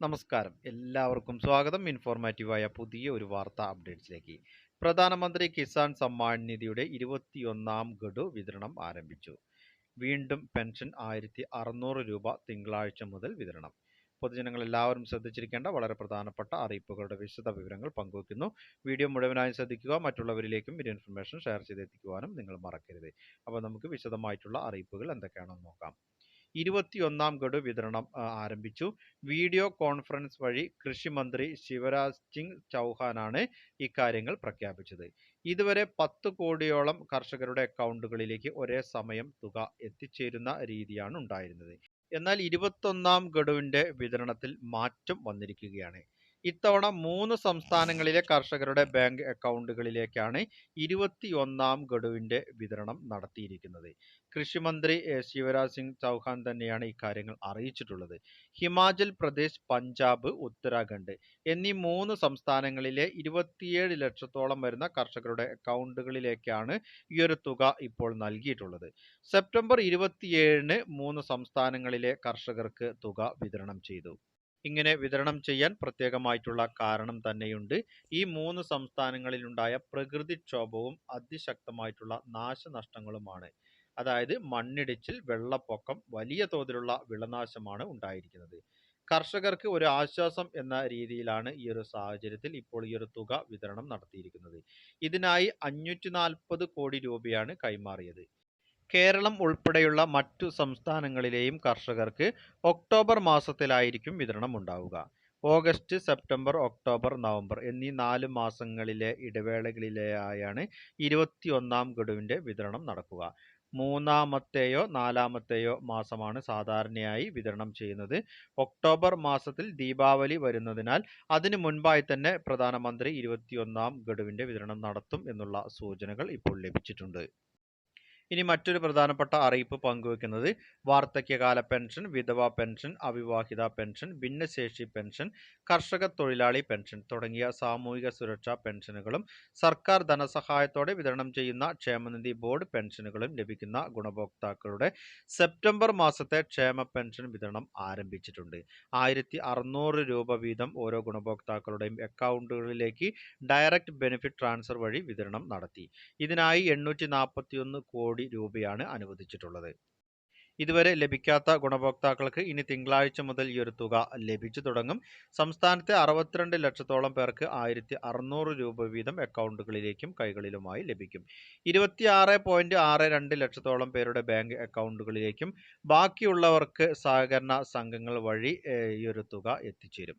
നമസ്കാരം. എല്ലാവർക്കും സ്വാഗതം. ഇൻഫോർമാറ്റീവായ പുതിയ ഒരു വാർത്താ അപ്ഡേറ്റ്സിലേക്ക്. പ്രധാനമന്ത്രി കിസാൻ സമ്മാൻ നിധിയുടെ ഇരുപത്തിയൊന്നാം ഗഡു വിതരണം ആരംഭിച്ചു. വീണ്ടും പെൻഷൻ ആയിരത്തി അറുന്നൂറ് രൂപ തിങ്കളാഴ്ച മുതൽ വിതരണം. പൊതുജനങ്ങൾ എല്ലാവരും ശ്രദ്ധിച്ചിരിക്കേണ്ട വളരെ പ്രധാനപ്പെട്ട അറിയിപ്പുകളുടെ വിശദ വിവരങ്ങൾ പങ്കുവയ്ക്കുന്നു. വീഡിയോ മുഴുവനായി ശ്രദ്ധിക്കുക. മറ്റുള്ളവരിലേക്കും ഈ ഇൻഫർമേഷൻ ഷെയർ ചെയ്തെത്തിക്കുവാനും നിങ്ങൾ മറക്കരുത്. അപ്പോൾ നമുക്ക് വിശദമായിട്ടുള്ള അറിയിപ്പുകൾ എന്തൊക്കെയാണെന്ന് നോക്കാം. ഇരുപത്തിയൊന്നാം ഗഡു വിതരണം ആരംഭിച്ചു. വീഡിയോ കോൺഫറൻസ് വഴി കൃഷിമന്ത്രി ശിവരാജ് സിംഗ് ചൗഹാനാണ് ഇക്കാര്യങ്ങൾ പ്രഖ്യാപിച്ചത്. ഇതുവരെ പത്ത് കോടിയോളം കർഷകരുടെ അക്കൗണ്ടുകളിലേക്ക് ഒരേ സമയം തുക എത്തിച്ചേരുന്ന രീതിയാണ് ഉണ്ടായിരുന്നത്. എന്നാൽ ഇരുപത്തൊന്നാം ഗഡുവിന്റെ വിതരണത്തിൽ മാറ്റം വന്നിരിക്കുകയാണ്. ഇത്തവണ മൂന്ന് സംസ്ഥാനങ്ങളിലെ കർഷകരുടെ ബാങ്ക് അക്കൗണ്ടുകളിലേക്കാണ് ഇരുപത്തിയൊന്നാം ഗഡുവിന്റെ വിതരണം നടത്തിയിരിക്കുന്നത്. കൃഷിമന്ത്രി ശിവരാജ് സിംഗ് ചൗഹാൻ തന്നെയാണ് ഇക്കാര്യങ്ങൾ അറിയിച്ചിട്ടുള്ളത്. ഹിമാചൽ പ്രദേശ് പഞ്ചാബ് ഉത്തരാഖണ്ഡ് എന്നീ മൂന്ന് സംസ്ഥാനങ്ങളിലെ ഇരുപത്തിയേഴ് ലക്ഷത്തോളം വരുന്ന കർഷകരുടെ അക്കൗണ്ടുകളിലേക്കാണ് ഈ ഒരു തുക ഇപ്പോൾ നൽകിയിട്ടുള്ളത്. സെപ്റ്റംബർ ഇരുപത്തിയേഴിന് മൂന്ന് സംസ്ഥാനങ്ങളിലെ കർഷകർക്ക് തുക വിതരണം ചെയ്തു. ഇങ്ങനെ വിതരണം ചെയ്യാൻ പ്രത്യേകമായിട്ടുള്ള കാരണം തന്നെയുണ്ട്. ഈ മൂന്ന് സംസ്ഥാനങ്ങളിലുണ്ടായ പ്രകൃതിക്ഷോഭവും അതിശക്തമായിട്ടുള്ള നാശനഷ്ടങ്ങളുമാണ്. അതായത് മണ്ണിടിച്ചിൽ വെള്ളപ്പൊക്കം വലിയ തോതിലുള്ള വിളനാശമാണ് ഉണ്ടായിരിക്കുന്നത്. കർഷകർക്ക് ഒരു ആശ്വാസം എന്ന രീതിയിലാണ് ഈ ഒരു സാഹചര്യത്തിൽ ഇപ്പോൾ ഈ ഒരു തുക വിതരണം നടത്തിയിരിക്കുന്നത്. ഇതിനായി അഞ്ഞൂറ്റി നാൽപ്പത് കോടി രൂപയാണ് കൈമാറിയത്. കേരളം ഉൾപ്പെടെയുള്ള മറ്റു സംസ്ഥാനങ്ങളിലെയും കർഷകർക്ക് ഒക്ടോബർ മാസത്തിലായിരിക്കും വിതരണം ഉണ്ടാവുക. ഓഗസ്റ്റ് സെപ്റ്റംബർ ഒക്ടോബർ നവംബർ എന്നീ നാല് മാസങ്ങളിലെ ഇടവേളകളിലെയായാണ് ഇരുപത്തിയൊന്നാം ഗഡുവിന്റെ വിതരണം നടക്കുക. മൂന്നാമത്തെയോ നാലാമത്തെയോ മാസമാണ് സാധാരണയായി വിതരണം ചെയ്യുന്നത്. ഒക്ടോബർ മാസത്തിൽ ദീപാവലി വരുന്നതിനാൽ അതിനു മുൻപായി തന്നെ പ്രധാനമന്ത്രി ഇരുപത്തിയൊന്നാം ഗഡുവിന്റെ വിതരണം നടത്തും എന്നുള്ള സൂചനകൾ ഇപ്പോൾ ലഭിച്ചിട്ടുണ്ട്. ഇനി മറ്റൊരു പ്രധാനപ്പെട്ട അറിയിപ്പ് പങ്കുവെക്കുന്നത് വാർദ്ധക്യകാല പെൻഷൻ വിധവ പെൻഷൻ അവിവാഹിത പെൻഷൻ ഭിന്നശേഷി പെൻഷൻ കർഷക തൊഴിലാളി പെൻഷൻ തുടങ്ങിയ സാമൂഹിക സുരക്ഷാ പെൻഷനുകളും സർക്കാർ ധനസഹായത്തോടെ വിതരണം ചെയ്യുന്ന ക്ഷേമനിധി ബോർഡ് പെൻഷനുകളും ലഭിക്കുന്ന ഗുണഭോക്താക്കളുടെ സെപ്റ്റംബർ മാസത്തെ ക്ഷേമ പെൻഷൻ വിതരണം ആരംഭിച്ചിട്ടുണ്ട്. ആയിരത്തി അറുന്നൂറ് രൂപ വീതം ഓരോ ഗുണഭോക്താക്കളുടെയും അക്കൗണ്ടുകളിലേക്ക് ഡയറക്റ്റ് ബെനിഫിറ്റ് ട്രാൻസ്ഫർ വഴി വിതരണം നടത്തി. ഇതിനായി എണ്ണൂറ്റി നാൽപ്പത്തിയൊന്ന് കോടി രൂപയാണ് അനുവദിച്ചിട്ടുള്ളത്. ഇതുവരെ ലഭിക്കാത്ത ഗുണഭോക്താക്കൾക്ക് ഇനി തിങ്കളാഴ്ച മുതൽ ഈ ഒരു തുക ലഭിച്ചു തുടങ്ങും. സംസ്ഥാനത്തെ അറുപത്തിരണ്ട് ലക്ഷത്തോളം പേർക്ക് ആയിരത്തി അറുന്നൂറ് രൂപ വീതം അക്കൗണ്ടുകളിലേക്കും കൈകളിലുമായി ലഭിക്കും. ഇരുപത്തിയാറ് പോയിന്റ് ആറ് രണ്ട് ലക്ഷത്തോളം പേരുടെ ബാങ്ക് അക്കൗണ്ടുകളിലേക്കും ബാക്കിയുള്ളവർക്ക് സഹകരണ സംഘങ്ങൾ വഴി ഈ ഒരു തുക എത്തിച്ചേരും.